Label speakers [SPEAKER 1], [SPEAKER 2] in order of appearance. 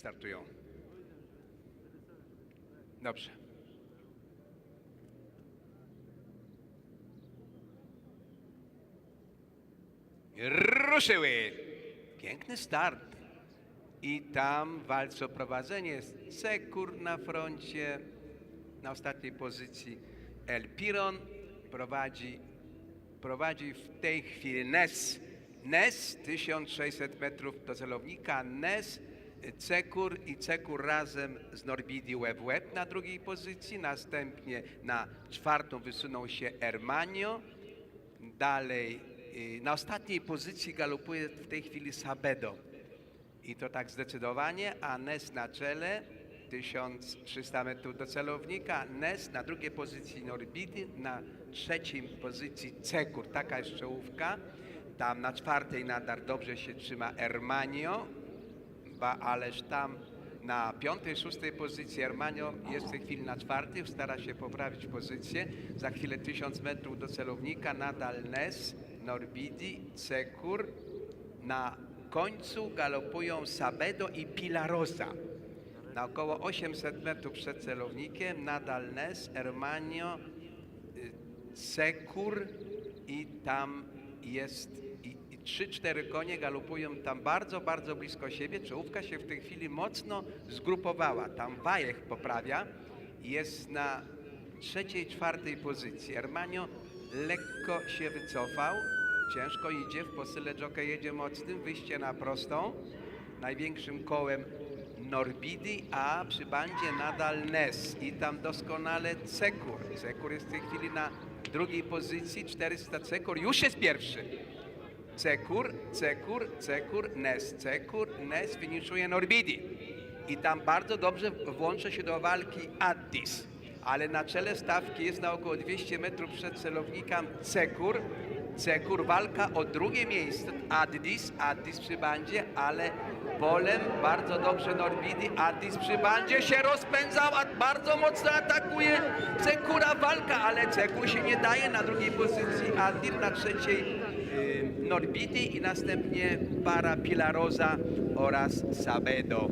[SPEAKER 1] startują. Dobrze. Ruszyły! Piękny start. I tam walczy o prowadzenie. Sekur na froncie, na ostatniej pozycji. El Piron prowadzi, prowadzi w tej chwili Nes. Nes 1600 metrów do celownika. Nes, Cekur i Cekur razem z Norbidi Web Web na drugiej pozycji. Następnie na czwartą wysunął się Ermanio. Dalej y, na ostatniej pozycji galopuje w tej chwili Sabedo. I to tak zdecydowanie, a Nes na czele, 1300 metrów do celownika, Nes na drugiej pozycji Norbidi, na trzeciej pozycji Cekur, taka jest czołówka. Tam na czwartej nadal dobrze się trzyma Ermanio, ależ tam na piątej, szóstej pozycji Ermanio jest w tej chwili na czwartej, stara się poprawić pozycję. Za chwilę 1000 metrów do celownika, nadal Nes, Norbidi, Cekur. Na końcu galopują Sabedo i Pilarosa. Na około 800 metrów przed celownikiem nadal Nes, Ermanio, y, Sekur i tam jest i trzy, cztery konie galopują tam bardzo, bardzo blisko siebie. Czołówka się w tej chwili mocno zgrupowała. Tam Wajech poprawia jest na trzeciej, czwartej pozycji. Ermanio lekko się wycofał. Ciężko idzie, w posyle jockey jedzie mocnym, wyjście na prostą. Największym kołem Norbidi, a przy bandzie nadal Nes i tam doskonale Cekur. Cekur jest w tej chwili na drugiej pozycji, 400 Cekur, już jest pierwszy. Cekur, Cekur, Cekur, Nes, Cekur, Nes finiszuje Norbidi. I tam bardzo dobrze włącza się do walki Addis. Ale na czele stawki jest na około 200 metrów przed celownikiem Cekur. Cekur walka o drugie miejsce. Addis, Addis przy bandzie, ale polem bardzo dobrze Norbidi. Addis przy bandzie się rozpędzał, a bardzo mocno atakuje Cekura walka, ale Cekur się nie daje na drugiej pozycji. Addir na trzeciej Y, Norbiti i następnie para Pilarosa oraz Sabedo.